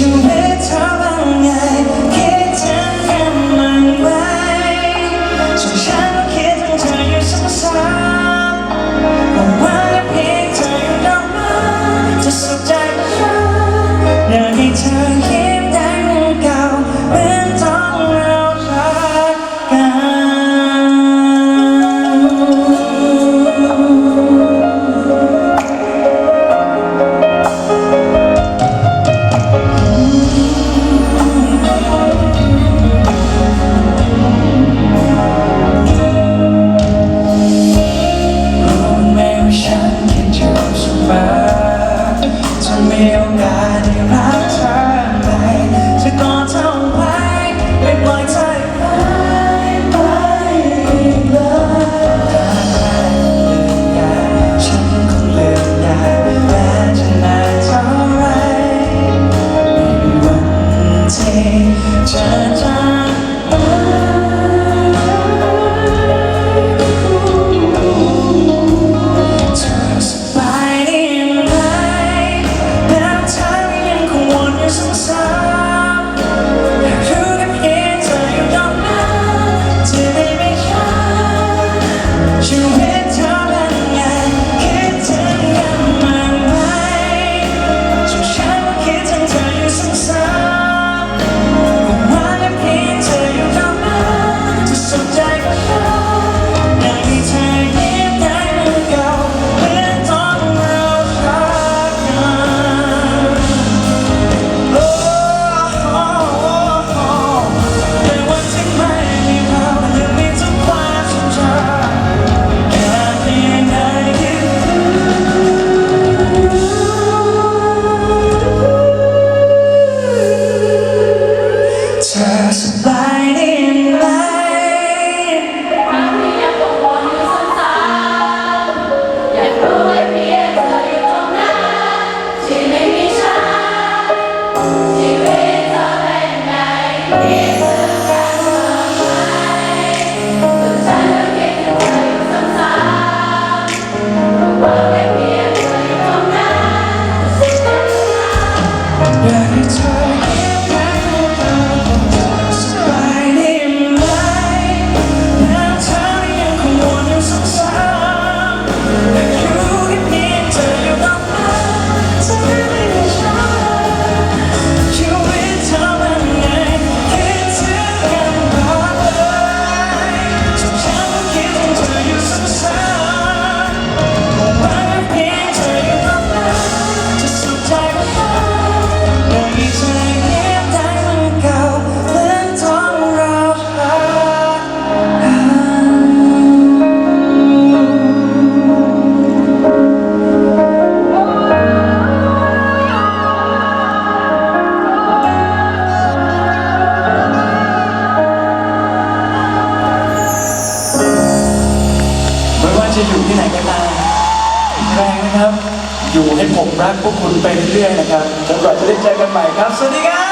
you ได้รักเธอไหมจะกอดเธอไว้ไม่ปล่อยเธไปไปอีกเลยแค่ลืมได้ฉันคงลืมได้แม้จะนาเท่าไรไม่วันที่จะ ครับ อยู่ให้ผมรักพวกคุณไปเรื่อยนะครับจนกว่าจะได้เจอกันใหม่ครับ สวัสดีครับ